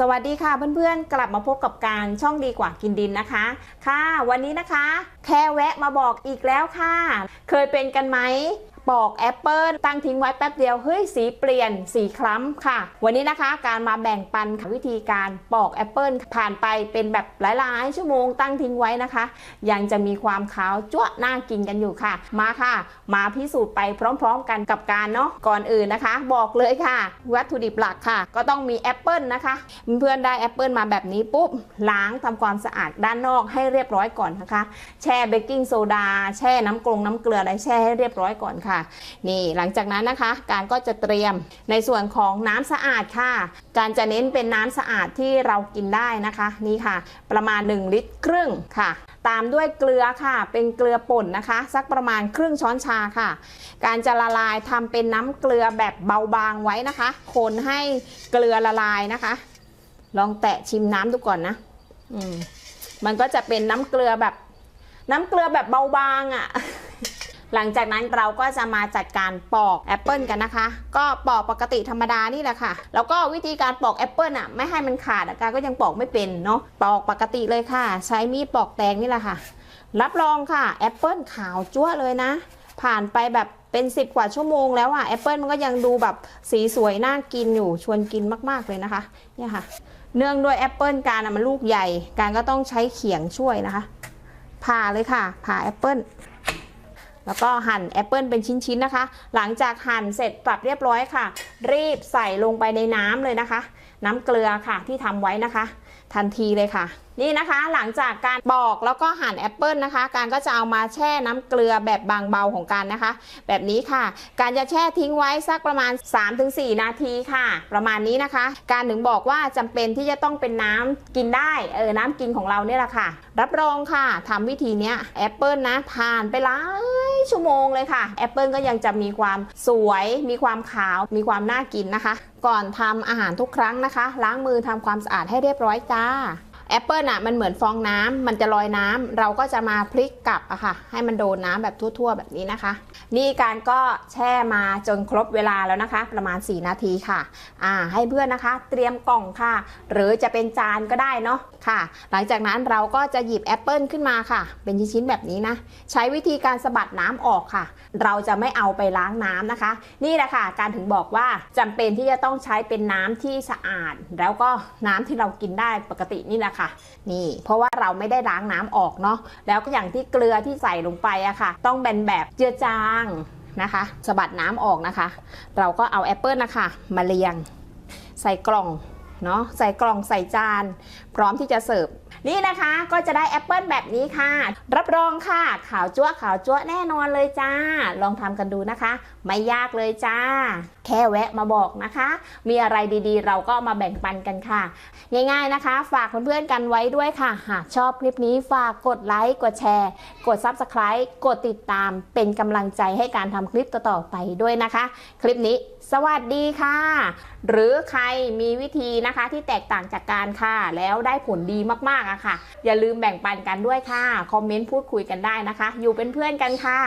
สวัสดีค่ะเพื่อนๆ กลับมาพบกับการช่องดีกว่ากินดินนะคะ ค่ะ วันนี้นะคะ แค่แวะมาบอกอีกแล้วค่ะ เคยเป็นกันไหม ปอกแอปเปิลตั้งทิ้งไว้แป๊บเดียวเฮ้ยสีเปลี่ยนสีคล้ำค่ะ วันนี้นะคะการมาแบ่งปันค่ะวิธีการปอกแอปเปิลผ่านไปเป็นแบบหลายๆ ชั่วโมงตั้งทิ้งไว้นะคะ ยังจะมีความขาวจ้วน่ากินกันอยู่ค่ะ มาค่ะ มาพิสูจน์ไปพร้อมๆ กันกับการเนาะก่อนอื่นนะคะ บอกเลยค่ะ วัตถุดิบหลักค่ะ ก็ต้องมีแอปเปิลนะคะเพื่อนได้แอปเปิลมาแบบนี้ปุ๊บล้างทำความสะอาดด้านนอกให้เรียบร้อยก่อนนะคะ แช่เบกกิ้งโซดาแช่น้ำกรงน้ำเกลืออะไรแช่ให้เรียบร้อยก่อนค่ะนี่หลังจากนั้นนะคะ การก็จะเตรียมในส่วนของน้ำสะอาดค่ะ การจะเน้นเป็นน้ำสะอาดที่เรากินได้นะคะ นี่ค่ะ ประมาณ 1 ลิตรครึ่งค่ะ ตามด้วยเกลือค่ะ เป็นเกลือป่นนะคะ สักประมาณครึ่งช้อนชาค่ะ การจะละลายทำเป็นน้ำเกลือแบบเบาบางไว้นะคะ คนให้เกลือละลายนะคะ ลองแตะชิมน้ำดูก่อนนะ อืมมันก็จะเป็นน้ำเกลือแบบ น้ำเกลือแบบเบาบางอะ่ะ หลังจากนั้นเราก็จะมาจัดการปอกแอปเปิลกันนะคะ ก็ปอกปกติธรรมดานี่แหละค่ะ แล้วก็วิธีการปอกแอปเปิลอะไม่ให้มันขาดอาการก็ยังปอกไม่เป็นเนาะปอกปกติเลยค่ะ ใช้มีดปอกแตงนี่แหละค่ะ รับรองค่ะแอปเปิลขาวจั่วเลยนะ ผ่านไปแบบเป็น 10 กว่าชั่วโมงแล้วอะแอปเปิลมันก็ยังดูแบบสีสวยน่ากินอยู่ชวนกินมากๆเลยนะคะเนี่ยค่ะ เนื่องด้วยแอปเปิลการอะมันลูกใหญ่ การก็ต้องใช้เขียงช่วยนะคะผ่าเลยค่ะผ่าแอปเปิล แล้วก็หั่นแอปเปิลเป็นชิ้นๆนะคะ หลังจากหั่นเสร็จปรับเรียบร้อยค่ะ รีบใส่ลงไปในน้ำเลยนะคะ น้ำเกลือค่ะที่ทำไว้นะคะ ทันทีเลยค่ะ นี่นะคะหลังจากการปอกแล้วก็หั่นแอปเปิลนะคะ การก็จะเอามาแช่น้ำเกลือแบบบางเบาของการนะคะ แบบนี้ค่ะ การจะแช่ทิ้งไว้สักประมาณ 3-4 นาทีค่ะ ประมาณนี้นะคะ การถึงบอกว่าจำเป็นที่จะต้องเป็นน้ำกินได้เออน้ำกินของเราเนี่ยแหละค่ะ รับรองค่ะทำวิธีเนี้ยแอปเปิลนะผ่านไปหลาย ชั่วโมงเลยค่ะแอปเปิลก็ยังจะมีความสวย มีความขาว มีความน่ากินนะคะ ก่อนทำอาหารทุกครั้งนะคะ ล้างมือทำความสะอาดให้เรียบร้อยจ้าแอปเปิลอะมันเหมือนฟองน้ำมันจะลอยน้ำเราก็จะมาพลิกกลับอะค่ะ ให้มันโดนน้ำแบบทั่ว ๆ แบบนี้นะคะ นี่การก็แช่มาจนครบเวลาแล้วนะคะ ประมาณ 4 นาทีค่ะอ่าให้เพื่อนนะคะ เตรียมกล่องค่ะ หรือจะเป็นจานก็ได้เนาะค่ะ หลังจากนั้นเราก็จะหยิบแอปเปิลขึ้นมาค่ะ เป็นชิ้นๆแบบนี้นะ ใช้วิธีการสะบัดน้ำออกค่ะ เราจะไม่เอาไปล้างน้ำนะคะ นี่แหละค่ะ การถึงบอกว่าจำเป็นที่จะต้องใช้เป็นน้ำที่สะอาด แล้วก็น้ำที่เรากินได้ปกตินี่แหละค่ะ นี่ เพราะว่าเราไม่ได้ล้างน้ำออกเนาะแล้วก็อย่างที่เกลือที่ใส่ลงไปอะค่ะ ต้องเป็นแบบเจือจางนะคะสะบัดน้ำออกนะคะ เราก็เอาแอปเปิลนะคะมาเรียงใส่กล่อง เนาะใส่กล่องใส่จาน พร้อมที่จะเสิร์ฟนี่นะคะก็จะได้แอปเปิลแบบนี้ค่ะ รับรองค่ะ ขาวจั๊วขาวจั๊วแน่นอนเลยจ้า ลองทำกันดูนะคะ ไม่ยากเลยจ้า แค่แวะมาบอกนะคะ มีอะไรดีๆ เราก็มาแบ่งปันกันค่ะ ง่ายๆนะคะ ฝากเพื่อนๆกันไว้ด้วยค่ะ หากชอบคลิปนี้ฝากกดไลค์กดแชร์ กด Subscribe กดติดตามเป็นกำลังใจให้การทำคลิปต่อๆไปด้วยนะคะ คลิปนี้ สวัสดีค่ะ หรือใครมีวิธีนะคะ ที่แตกต่างจากการค่ะ แล้วได้ผลดีมากๆอะค่ะ อย่าลืมแบ่งปันกันด้วยค่ะ คอมเมนต์พูดคุยกันได้นะคะ อยู่เป็นเพื่อนกันค่ะ